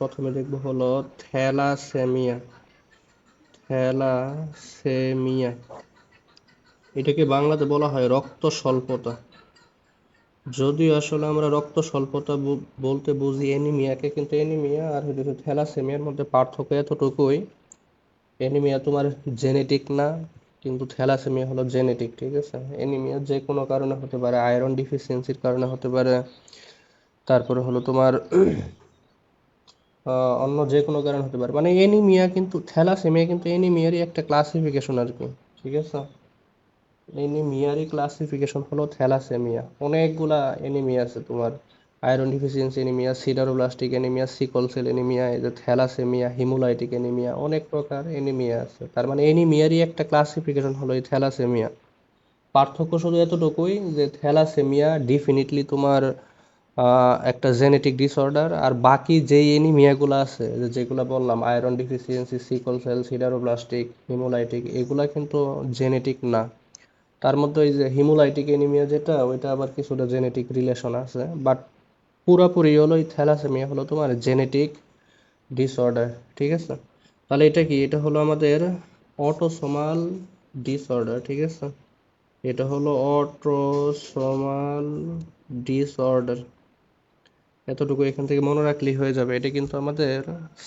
প্রথমে দেখব হলো থ্যালাসেমিয়া। থ্যালাসেমিয়া। এটাকে বাংলাতে বলা হয় রক্ত স্বল্পতা যদিও আসলে আমরা রক্ত স্বল্পতা বলতে বুঝি এনিমিয়াকে কিন্তু এনিমিয়া আর হচ্ছে থ্যালাসেমিয়ার মধ্যে পার্থক্য এতটুকুই এনিমিয়া তোমার জেনেটিক না, কিন্তু থ্যালাসেমিয়া হলো জেনেটিক, ঠিক আছে? এনিমিয়া যে কোনো কারণে হতে পারে, আয়রন ডিফিসিয়েন্সির কারণে হতে পারে, তারপরে হলো তোমার অন্য যে কোনো কারণ হতে পারে। মানে এনিমিয়া কিন্তু থ্যালাসেমিয়া কিন্তু এনিমিয়ারই একটা ক্লাসিফিকেশন আর কি, ঠিক আছে? এনিমিয়ারই ক্লাসিফিকেশন হলো থ্যালাসেমিয়া অনেকগুলা এনিমিয়া আছে তোমার। Iron deficiency anaemia sideroblastic anaemia sickle cell anaemia এই যে থ্যালাসেমিয়া হিমোলাইটিক এনিমিয়া অনেক প্রকার এনিমিয়া আছে। তার মানে এনিমিয়ারই একটা ক্লাসিফিকেশন হলো এই থ্যালাসেমিয়া পার্থক্য শুধু এতটুকুই যে থ্যালাসেমিয়া ডিফিনিটলি তোমার একটা জেনেটিক ডিসঅর্ডার আর বাকি যেই এনিমিয়াগুলো আছে যেগুলো বললাম iron deficiency sickle cell sideroblastic haemolytic এগুলা কিন্তু জেনেটিক না। তার মধ্যে ওই যে হিমোলাইটিক এনিমিয়া যেটা, ওইটা আবার কিছুটা জেনেটিক রিলেশন আছে বাট পুরাপুরি হলো এই থ্যালাসেমিয়া হলো তোমার জেনেটিক ডিসঅর্ডার ঠিক আছে? তাহলে এটা কি? এটা হলো আমাদের অটোসোমাল ডিসঅর্ডার ঠিক আছে? এটা হলো অটোসোমাল ডিসঅর্ডার এতটুকু এখান থেকে মনে রাখলেই হয়ে যাবে। এটা কিন্তু আমাদের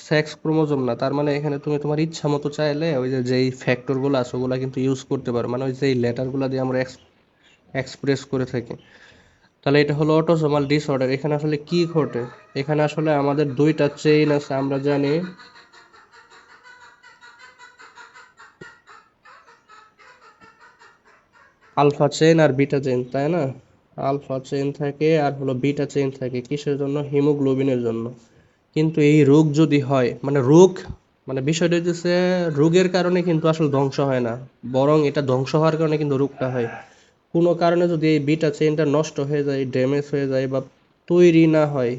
সেক্স ক্রোমোজোম না। তার মানে এখানে তুমি তোমার ইচ্ছা মতো চাইলে ওই যে যেই ফ্যাক্টরগুলো আছে, ওগুলো কিন্তু ইউজ করতে পারো। মানে ওই যেই লেটারগুলো দিয়ে আমরা এক্সপ্রেস করে থাকি। তাহলে এটা হলো অটোসোমাল ডিসঅর্ডার এখানে আসলে কি ঘটে? এখানে আসলে আমাদের দুইটা চেইন আছে, আমরা জানি। আলফা চেইন আর বিটা চেইন তাই না? আলফা চেইন থাকে আর হলো বিটা চেইন থাকে। কিসের জন্য? হিমোগ্লোবিনের জন্য। কিন্তু এই রোগ যদি হয় মানে রোগ মানে বিষয়টা হচ্ছে রোগের কারণে কিন্তু আসলে ধ্বংস হয় না। বরং এটা ধ্বংস হওয়ার কারণে কিন্তু রোগটা হয়। কোনো কারণে যদি এই বিটা চেইনটা নষ্ট হয়ে যায় ড্যামেজ হয়ে যায় বা তৈরি না হয়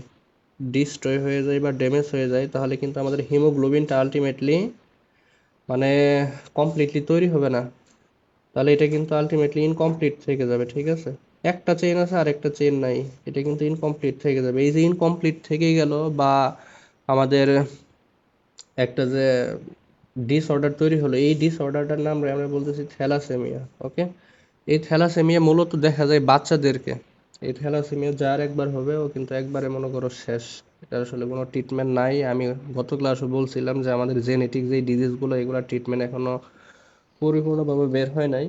ডিস্ট্রয় হয়ে যায় বা ড্যামেজ হয়ে যায়, তাহলে কিন্তু আমাদের হিমোগ্লোবিনটা আলটিমেটলি মানে কমপ্লিটলি তৈরি হবে না। তাহলে এটা কিন্তু আলটিমেটলি ইনকমপ্লিট থেকে যাবে, ঠিক আছে? একটা চেইন আছে আর একটা চেইন নাই। এটা কিন্তু ইনকমপ্লিট থেকে যাবে। এই যে ইনকমপ্লিট থেকে গেল বা আমাদের একটা যে ডিসঅর্ডার তৈরি হলো, এই ডিসঅর্ডারটার নাম আমরা বলতেছি থ্যালাসেমিয়া ওকে এই থ্যালাসেমিয়া মূলত দেখা যায় বাচ্চাদেরকে। এই থ্যালাসেমিয়া যার একবার হবে, ও কিন্তু একবারে মনে করো শেষ। এটা আসলে কোনো ট্রিটমেন্ট নাই। আমি গত ক্লাসে বলছিলাম যে আমাদের জেনেটিক যে ডিজিজগুলো এগুলো ট্রিটমেন্ট এখনও পরিপূর্ণভাবে বের হয় নাই।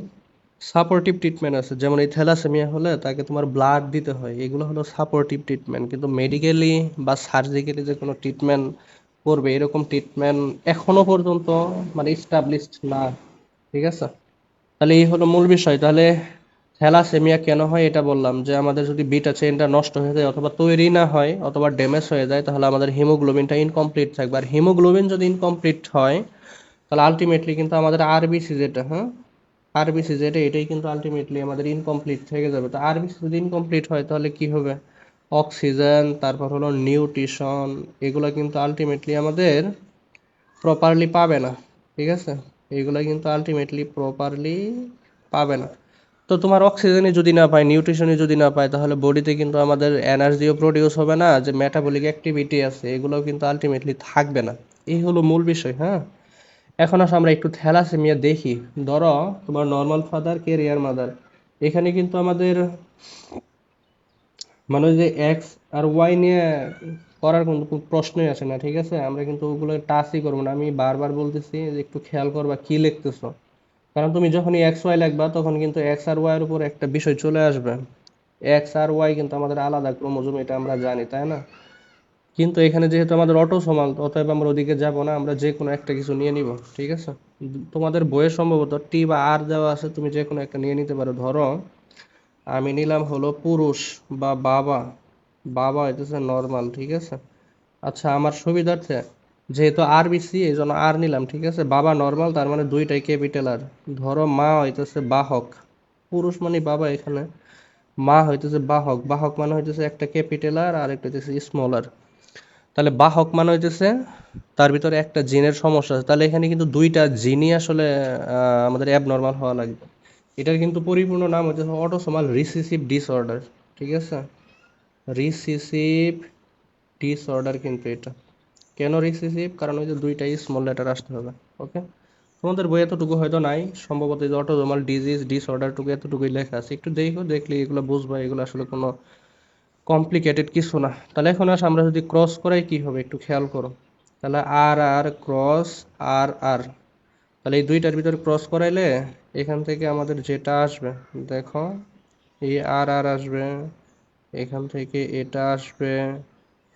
সাপোর্টিভ ট্রিটমেন্ট আছে। যেমন এই থ্যালাসেমিয়া হলে তাকে তোমার ব্লাড দিতে হয়। এগুলো হলো সাপোর্টিভ ট্রিটমেন্ট কিন্তু মেডিকেলি বা সার্জিক্যালি যে কোনো ট্রিটমেন্ট করবে, এরকম ট্রিটমেন্ট এখনও পর্যন্ত মানে ইস্টাবলিশড না। ঠিক আছে? তাহলে এই হলো মূল বিষয়। তাহলে থ্যালাসেমিয়া কেন হয় এটা বললাম যে আমাদের যদি বিটা চেইনটা নষ্ট হয়ে যায় অথবা তৈরি না হয় অথবা ড্যামেজ হয়ে যায়, তাহলে আমাদের হিমোগ্লোবিনটা ইনকমপ্লিট থাকবে। আর হিমোগ্লোবিন যদি ইনকমপ্লিট হয়, তাহলে আলটিমেটলি কিন্তু আমাদের আরবিসি যেটা হ্যাঁ? আরবিসি যেটা এটাই কিন্তু আলটিমেটলি আমাদের ইনকমপ্লিট থেকে যাবে। তো আরবিসি যদি ইনকমপ্লিট হয়, তাহলে কি হবে? অক্সিজেন তারপর হলো নিউট্রিশন এগুলো কিন্তু আলটিমেটলি আমাদের প্রপারলি পাবে না, ঠিক আছে? এগুলো কিন্তু আলটিমেটলি প্রপারলি পাবে না। তো তোমার অক্সিজেনই যদি না পায় নিউট্রিশনই যদি না পায়, তাহলে বডিতে কিন্তু আমাদের এনার্জিও প্রডিউস হবে না, যে মেটাবলিক অ্যাক্টিভিটি আছে, এগুলোও কিন্তু আলটিমেটলি থাকবে না। এই হলো মূল বিষয় হ্যাঁ? এখন আসো, আমরা একটু থ্যালাসেমিয়া দেখি। ধরো, তোমার নর্মাল ফাদার কেরিয়ার মাদার এখানে কিন্তু আমাদের মানে যে এক্স আর ওয়াই নিয়ে করার কিন্তু প্রশ্নই আসে না, ঠিক আছে? আমরা কিন্তু ওগুলো টাচই করব না। আমি বারবার বলতেছি যে একটু খেয়াল করবা কি লিখতেছো। কারণ তুমি যখনই এক্স ওয়াই লিখবা, তখন কিন্তু এক্স আর ওয়াই এর উপর একটা বিষয় চলে আসবে। এক্স আর ওয়াই কিন্তু আমাদের আলাদা ক্রোমোজোম, এটা আমরা জানি, তাই না? কিন্তু এখানে যেহেতু আমাদের অটো সমান, অতএব আমরা ওদিকে যাব না, আমরা যে কোনো একটা কিছু নিয়ে নিব, ঠিক আছে? তোমাদের বইয়ে সম্ভবত টি বা আর দেওয়া আছে, তুমি যে কোনো একটা নিয়ে নিতে পারো। ধরো, আমি নিলাম হলো পুরুষ বা বাবা। বাবা হইতেছে নর্মাল ঠিক আছে? আচ্ছা আমার সুবিধার্থে, যেহেতু আর বিসি এই জন্য আর নিলাম, ঠিক আছে? বাবা নর্মাল তার মানে দুইটাই ক্যাপিটাল আর ধরো, মা হইতেছে বাহক। পুরুষ মানে বাবা এখানে। মা হইতেছে বাহক। বাহক মানে হইতেছে একটা ক্যাপিটাল আর একটা হইতেছে স্মলার তাহলে বাহক মানে হইতেছে তার ভিতরে একটা জিনের সমস্যা আছে। তাহলে এখানে কিন্তু দুইটা জিনই আসলে আমাদের অ্যাবনর্মাল হওয়া লাগবে। এটার কিন্তু পরিপূর্ণ নাম হচ্ছে অটোসোমাল রিসিসিভ ডিসঅর্ডার ঠিক আছে? রিসিসিভ ডিসঅর্ডার কিন্তু এটা। কেন রিসিসিভ কারণ ওই যে দুইটাই স্মল লেটার আসতে হবে ওকে তোমাদের বই এতটুকু হয়তো নাই, সম্ভবত অটোজোমাল ডিজিজ ডিসঅর্ডারটুকু এতটুকুই লেখা আছে। একটু দেখো, দেখলে এগুলো বুঝবা, এগুলো আসলে কোনো কমপ্লিকেটেড কিছু না। তাহলে এখন আস, আমরা যদি ক্রস করাই কি হবে একটু খেয়াল করো। তাহলে আর আর ক্রস আর আর তাহলে এই দুইটার ভিতরে ক্রস করাইলে এখান থেকে আমাদের যেটা আসবে, দেখো, এই আর আর আসবে, এখান থেকে এটা আসবে,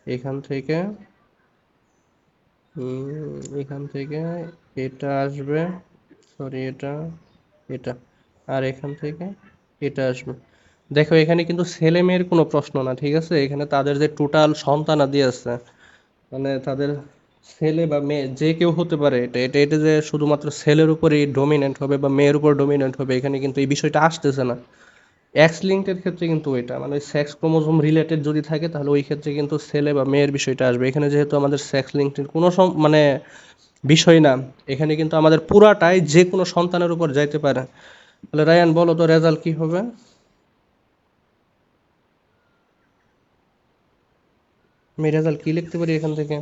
এখান থেকে এখান থেকে এটা আসবে সরি এটা এটা, আর এখান থেকে এটা আসবে। দেখো, এখানে কিন্তু ছেলে মেয়ের কোনো প্রশ্ন না, ঠিক আছে? এখানে তাদের যে টোটাল সন্তানাদি আছে মানে তাদের ছেলে বা মেয়ে, যে কেউ হতে পারে, এটা এটা এটা যে শুধুমাত্র ছেলের উপরই ডমিনেন্ট হবে বা মেয়ের উপর ডমিনেন্ট হবে, এখানে কিন্তু এই বিষয়টা আসতেছে না। এক্স লিঙ্কের ক্ষেত্রে কিন্তু ওইটা মানে সেক্স ক্রোমোজোম রিলেটেড যদি থাকে, তাহলে ওই ক্ষেত্রে কিন্তু ছেলে বা মেয়ের বিষয়টা আসবে। এখানে যেহেতু আমাদের সেক্স লিঙ্কের কোনো মানে বিষয় না, এখানে কিন্তু আমাদের পুরাটাই যে কোনো সন্তানের উপর যাইতে পারে। তাহলে রায়ান, বলো তো, রেজাল্ট কী হবে? আমি রেজাল্ট কি লিখতে পারি এখান থেকে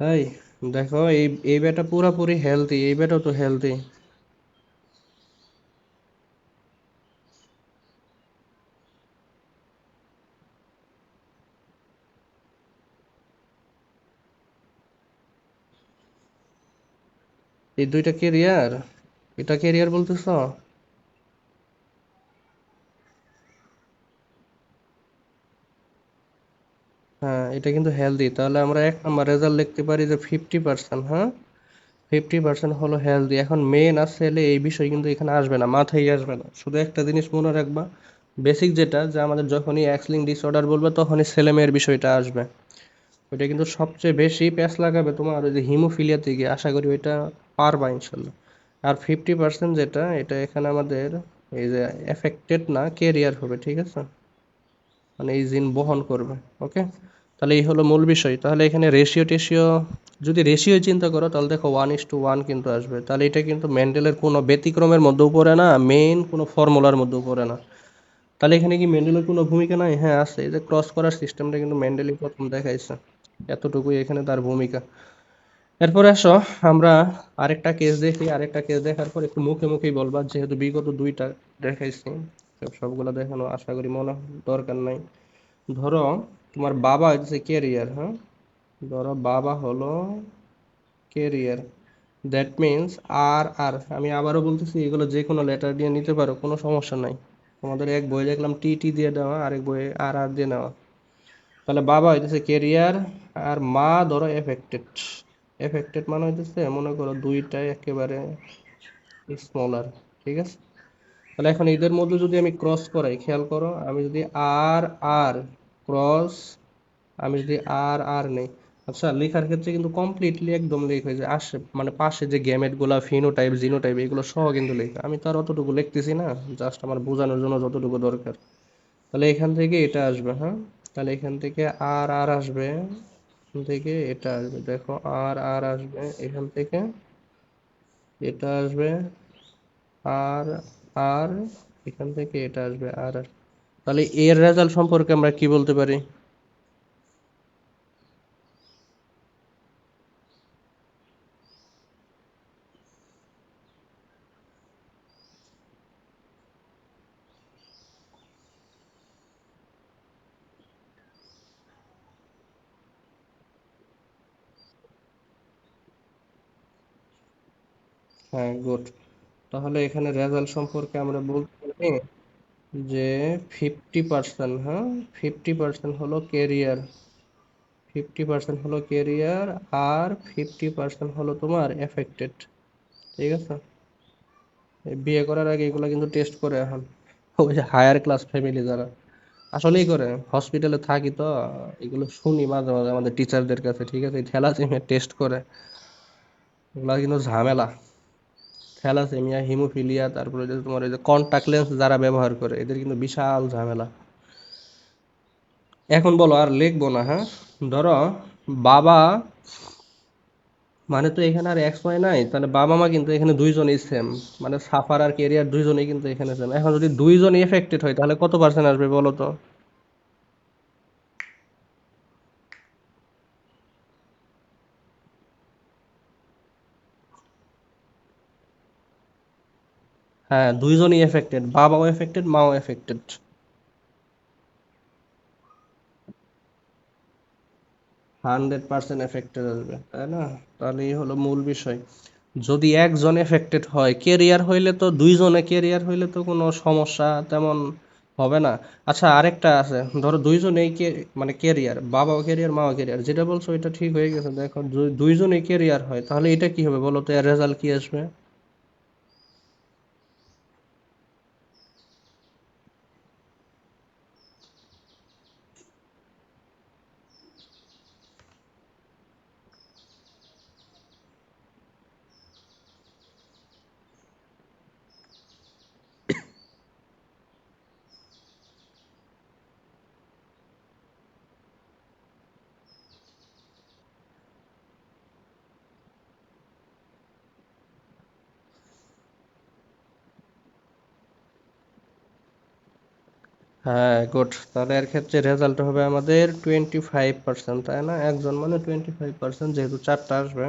হাই দেখো এই এই ব্যাটা পুরাপুরি হেলদি এই ব্যাটাও তো হেলদি এই দুইটা কেরিয়ার এটা কেরিয়ার বলতেছ? হ্যাঁ এটা কিন্তু হেলদি তাহলে আমরা এক নাম্বার রেজাল্ট লিখতে পারি যে ফিফটি পার্সেন্ট হ্যাঁ? ফিফটি পার্সেন্ট হলো হেলদি এখন মেয়ে না ছেলে এই বিষয় কিন্তু এখানে আসবে না, মাথায় আসবে না। শুধু একটা জিনিস মনে রাখবা বেসিক যেটা, যে আমাদের যখনই অ্যাক্সলিং ডিসঅর্ডার বলবে, তখনই ছেলে মেয়ের বিষয়টা আসবে। ওইটা কিন্তু সবচেয়ে বেশি প্যাচ লাগাবে তোমার ওই যে হিমোফিলিয়াতে গিয়ে। আশা করি ওইটা পারবা ইনশাল্লাহ। আর ফিফটি পার্সেন্ট যেটা, এটা এখানে আমাদের এই যে এফেক্টেড না কেরিয়ার হবে, ঠিক আছে? মানে এই জিন বহন করবে ওকে তাহলে এই হলো মূল বিষয়। তাহলে এখানে রেশিও টেশিও যদি রেশিও চিন্তা করো, তাহলে দেখো ওয়ান ইস টু ওয়ান কিন্তু আসবে। তাহলে এটা কিন্তু মেন্ডেলের কোনো ব্যতিক্রমের মধ্যেও পড়ে না মেইন কোনো ফর্মুলার মধ্যেও পড়ে না। তাহলে এখানে কি মেন্ডেলের কোনো ভূমিকা নাই? হ্যাঁ আছে। এই যে ক্রস করার সিস্টেমটা কিন্তু মেন্ডেলই প্রথম দেখাইছে। এতটুকুই এখানে তার ভূমিকা। এরপরে আসো, আমরা আরেকটা কেস দেখি, আরেকটা কেস দেখার পর একটু মুখে মুখেই বলবা যেহেতু বিগত দুইটা দেখাইছি সবগুলো দেখানো আশা করি মনে দরকার নাই। ধরো, তোমার বাবা হচ্ছে কেরিয়ার হ্যাঁ? ধরো, বাবা হলো কেরিয়ার দ্যাট মিনস আর আর, আমি আবারও বলতেছি, এগুলো যে কোনো লেটার দিয়ে নিতে পারো, কোনো সমস্যা নাই। তোমাদের এক বই দেখলাম টি টি দিয়ে দেওয়া, আরেক বইয়ে আর আর দিয়ে নেওয়া। তাহলে বাবা হইতেছে কেরিয়ার আর মা ধরো এফেক্টেড এফেক্টেড মানে হইতেছে মনে করো দুইটাই একেবারে স্মলার ঠিক আছে? তাহলে এখন এদের মধ্যে যদি আমি ক্রস করাই, খেয়াল করো, আমি যদি আর আর ক্রস আমি যদি আর আর নেই। আচ্ছা লেখার ক্ষেত্রে কিন্তু কমপ্লিটলি একদম লেখ হয়ে যায়। আসে মানে পাশে যে গ্যামেটগুলো ফিনোটাইপ জিনোটাইপ এগুলো সহ কিন্তু লেখা আমি তো আর অতটুকু লিখতেছি না জাস্ট আমার বোঝানোর জন্য যতটুকু দরকার। তাহলে এখান থেকে এটা আসবে হ্যাঁ? তাহলে এখান থেকে আর আর আসবে। এখান থেকে এটা আসবে। দেখো, আর আর আসবে। এখান থেকে এটা আসবে। আর আর, এখান থেকে এটা আসবে। আর তাহলে এর রেজাল্ট সম্পর্কে আমরা কি বলতে পারি? হ্যাঁ গুড তাহলে এখানে রেজাল্ট সম্পর্কে আমরা বলতে পারি যে ফিফটি পার্সেন্ট হ্যাঁ? ফিফটি পার্সেন্ট হলো কেরিয়ার ফিফটি পার্সেন্ট হলো কেরিয়ার আর ফিফটি পার্সেন্ট হলো তোমার এফেক্টেড ঠিক আছে? বিয়ে করার আগে এগুলো কিন্তু টেস্ট করে এখন। ওই যে হায়ার ক্লাস ফ্যামিলি যারা। আসলেই করে হসপিটালে থাকি তো, এগুলো শুনি মাঝে মাঝে আমাদের টিচারদের কাছে, ঠিক আছে? থ্যালাসেমিয়া টেস্ট করে। এগুলো কিন্তু ঝামেলা। থ্যালাসেমিয়া, হিমোফিলিয়া, তারপরে যে তোমার ওই যে কন্টাক্ট লেন্স যারা ব্যবহার করে, এদের কিন্তু বিশাল ঝামেলা। এখন বলো, আর লিখব না হ্যাঁ? ধরো, বাবা মানে তো এখানে আর এক্স ওয়াই নাই, তাহলে বাবা মা কিন্তু এখানে দুইজনই সেম মানে সাফার আর কেরিয়ার দুইজনই কিন্তু এখানে সেম এখন যদি দুইজনই এফেক্টেড হয়, তাহলে কত পার্সেন্ট আসবে বলো তো? হ্যাঁ দুইজনই এফেক্টেড বাবাও এফেক্টেড মাও এফেক্টেড হান্ড্রেড পার্সেন্ট এফেক্টেড আসবে, তাই না? তাহলে এই হলো মূল বিষয়। যদি একজন এফেক্টেড হয় কেরিয়ার হইলে তো দুইজনে কেরিয়ার হইলে তো কোনো সমস্যা তেমন হবে না। আচ্ছা আরেকটা আছে, ধরো দুইজনেই কে মানে কেরিয়ার বাবাও কেরিয়ার মাও কেরিয়ার যেটা বলছো এটা ঠিক হয়ে গেছে। দেখো দুইজনেই কেরিয়ার হয়, তাহলে এটা কি হবে বলো তো? এর রেজাল্ট কি আসবে? হ্যাঁ গুড তাহলে এর ক্ষেত্রে রেজাল্ট হবে আমাদের টোয়েন্টি ফাইভ পার্সেন্ট তাই না? একজন মানে টোয়েন্টি ফাইভ পার্সেন্ট যেহেতু চারটা আসবে,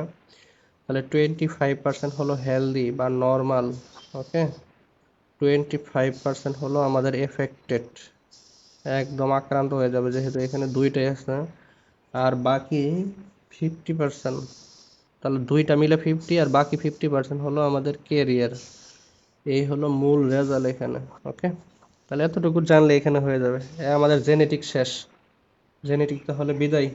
তাহলে টোয়েন্টি ফাইভ পার্সেন্ট হলো হেলদি বা normal okay twenty five percent হলো আমাদের এফেক্টেড একদম আক্রান্ত হয়ে যাবে যেহেতু এখানে দুইটাই আছে, আর বাকি ফিফটি পার্সেন্ট তাহলে দুইটা মিলে ফিফটি আর বাকি ফিফটি পার্সেন্ট হলো আমাদের কেরিয়ার এই হলো মূল রেজাল্ট এখানে ওকে তাহলে এতটুকু জানলে এখানে হয়ে যাবে। আমাদের জেনেটিক শেষ। জেনেটিক তাহলে বিদায়।